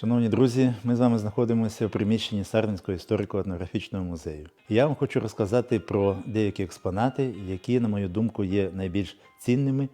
Шановні друзі, ми з вами знаходимося в приміщенні Сарненського історико-етнографічного музею. Я вам хочу розказати про деякі експонати, які, на мою думку, є найбільш цінними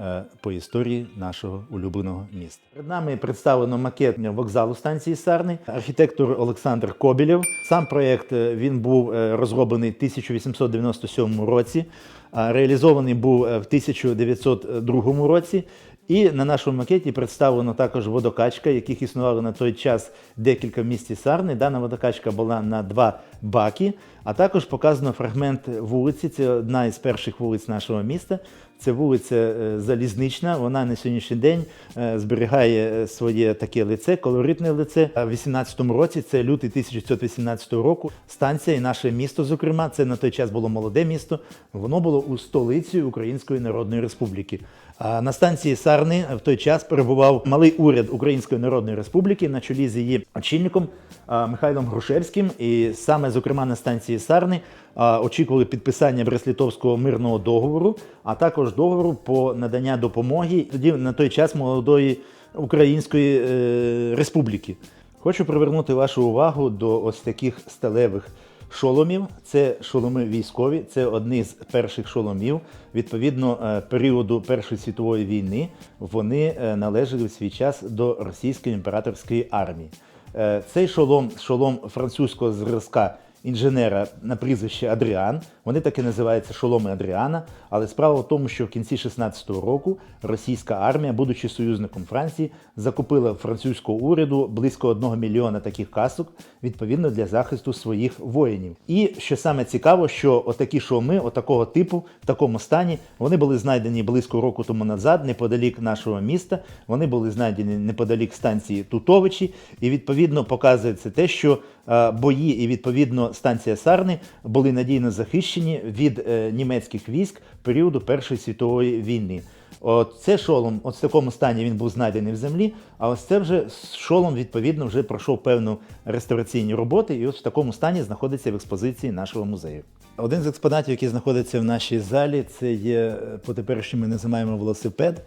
е, по історії нашого улюбленого міста. Перед нами представлено макет вокзалу станції Сарни, архітектор Олександр Кобілєв. Сам проєкт е, він був е, розроблений в 1897 році, а реалізований був в 1902 році. І на нашому макеті представлено також водокачка, яких існувало на той час декілька в місті Сарни. Дана водокачка була на два баки, а також показано фрагмент вулиці. Це одна із перших вулиць нашого міста. Це вулиця е, Залізнична. Вона на сьогоднішній день е, зберігає е, своє таке лице, колоритне лице. В 18-му році, це лютий 1918 року, станція і наше місто, зокрема, це на той час було молоде місто. Воно було у столиці Української Народної Республіки. А на станції Сарни в той час перебував малий уряд Української Народної Республіки на чолі з її очільником Михайлом Грушевським. І саме зокрема на станції Сарни очікували підписання Брест-Литовського мирного договору, а також договору по надання допомоги тоді на той час молодої Української е, Республіки. Хочу привернути вашу увагу до ось таких сталевих шоломів. Це шоломи військові, це одні з перших шоломів. Відповідно, е, періоду Першої світової війни вони е, належали в свій час до російської імператорської армії. Е, Цей шолом, шолом французького зразка інженера на прізвище Адріан. Вони так і називаються шоломи Адріана. Але справа в тому, що в кінці 16-го року російська армія, будучи союзником Франції, закупила французького уряду близько 1 мільйона таких касок, відповідно для захисту своїх воїнів. І що саме цікаво, що отакі шоломи, отакого типу, в такому стані, вони були знайдені близько року тому назад, неподалік нашого міста. Вони були знайдені неподалік станції Тутовичі, і відповідно показується те, що е, бої і відповідно станція Сарни були надійно захищені від е, німецьких військ періоду Першої світової війни. От це шолом, от в такому стані він був знайдений в землі, а ось це вже шолом, відповідно, вже пройшов певну реставраційні роботи, і ось в такому стані знаходиться в експозиції нашого музею. Один з експонатів, який знаходиться в нашій залі, це є е, по теперішньому називаємо велосипед.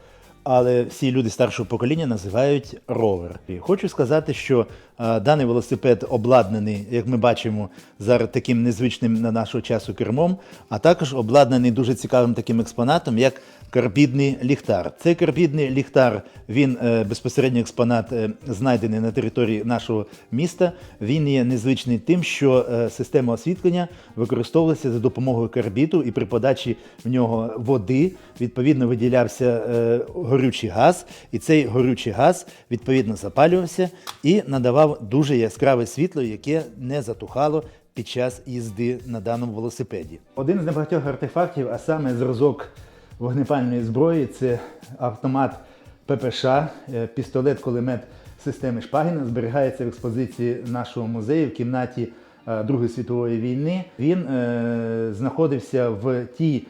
Але всі люди старшого покоління називають ровер. І хочу сказати, що е, даний велосипед обладнаний, як ми бачимо, зараз таким незвичним на нашого часу кермом, а також обладнаний дуже цікавим таким експонатом, як карбідний ліхтар. Цей карбідний ліхтар, він е, безпосередньо експонат е, знайдений на території нашого міста. Він є незвичний тим, що е, система освітлення використовувалася за допомогою карбіту, і при подачі в нього води відповідно виділявся е, горючий газ, і цей горючий газ відповідно запалювався і надавав дуже яскраве світло, яке не затухало під час їзди на даному велосипеді. Один з небагатьох артефактів, а саме зразок вогнепальної зброї, це автомат ППШ, е, пістолет-кулемет системи Шпагіна, зберігається в експозиції нашого музею в кімнаті е, Другої світової війни. Він е, знаходився в тій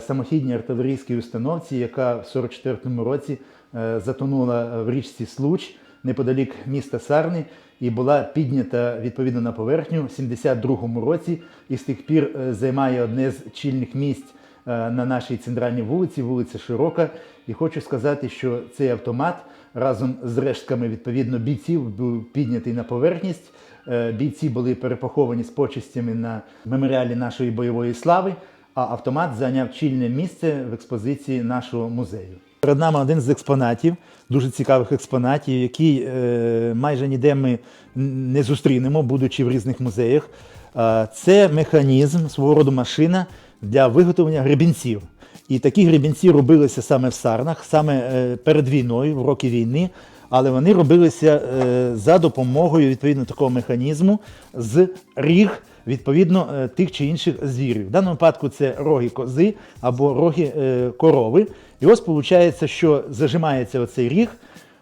самохідній артилерійській установці, яка в 44-му році е, затонула в річці Случ неподалік міста Сарни і була піднята відповідно на поверхню в 72-му році і з тих пір е, займає одне з чільних місць е, на нашій центральній вулиці, вулиця Широка. І хочу сказати, що цей автомат разом з рештками відповідно бійців був піднятий на поверхність. Е, Бійці були перепоховані з почестями на меморіалі нашої бойової слави, а автомат зайняв чільне місце в експозиції нашого музею. Перед нами один з експонатів, дуже цікавих експонатів, який е, майже ніде ми не зустрінемо, будучи в різних музеях. Е, Це механізм, свого роду машина для виготовлення гребінців. І такі гребінці робилися саме в Сарнах, саме е, перед війною, в роки війни, але вони робилися е, за допомогою відповідно такого механізму з ріг відповідно е, тих чи інших звірів. В даному випадку це роги кози або роги е, корови. І ось виходить, що зажимається оцей ріг.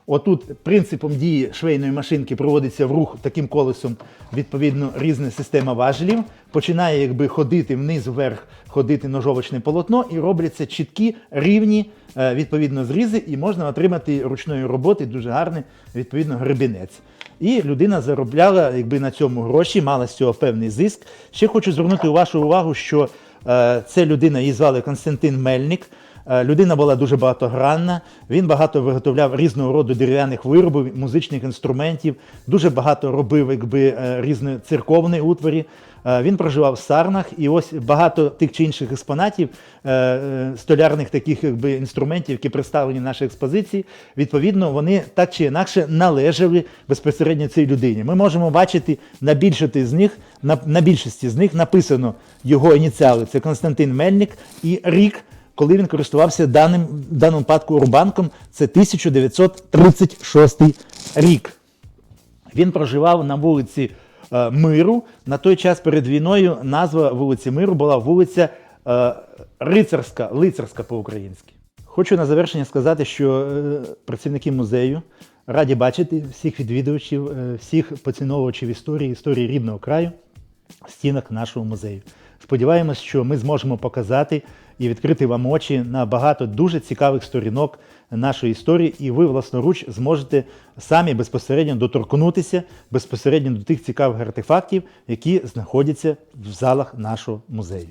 Отут принципом дії швейної машинки проводиться в рух таким колесом, відповідно, різна система важелів. Починає якби ходити вниз вверх, ходити ножовочне полотно, і робляться чіткі, рівні е, відповідно зрізи, і можна отримати ручної роботи дуже гарний відповідно гребінець. І людина заробляла якби на цьому гроші, мала з цього певний зиск. Ще хочу звернути вашу увагу, що е, це людина, її звали Константин Мельник. Е, Людина була дуже багатогранна. Він багато виготовляв різного роду дерев'яних виробів, музичних інструментів, дуже багато робив якби е, різної церковної утворі. Е, Він проживав в Сарнах, і ось багато тих чи інших експонатів, столярних таких якби, інструментів, які представлені в нашій експозиції, відповідно, вони так чи інакше належали безпосередньо цій людині. Ми можемо бачити на більшості з них, на, на більшості з них написано його ініціали. Це Константин Мельник і рік. Коли він користувався даним в даному випадку Рубанком, це 1936 рік. Він проживав на вулиці е, Миру. На той час перед війною назва вулиці Миру була вулиця е, Рицарська, Лицарська по-українськи. Хочу на завершення сказати, що е, працівники музею раді бачити всіх відвідувачів, е, всіх поціновувачів історії, історії рідного краю в стінах нашого музею. Сподіваємось, що ми зможемо показати і відкрити вам очі на багато дуже цікавих сторінок нашої історії, і ви власноруч зможете самі безпосередньо доторкнутися безпосередньо до тих цікавих артефактів, які знаходяться в залах нашого музею.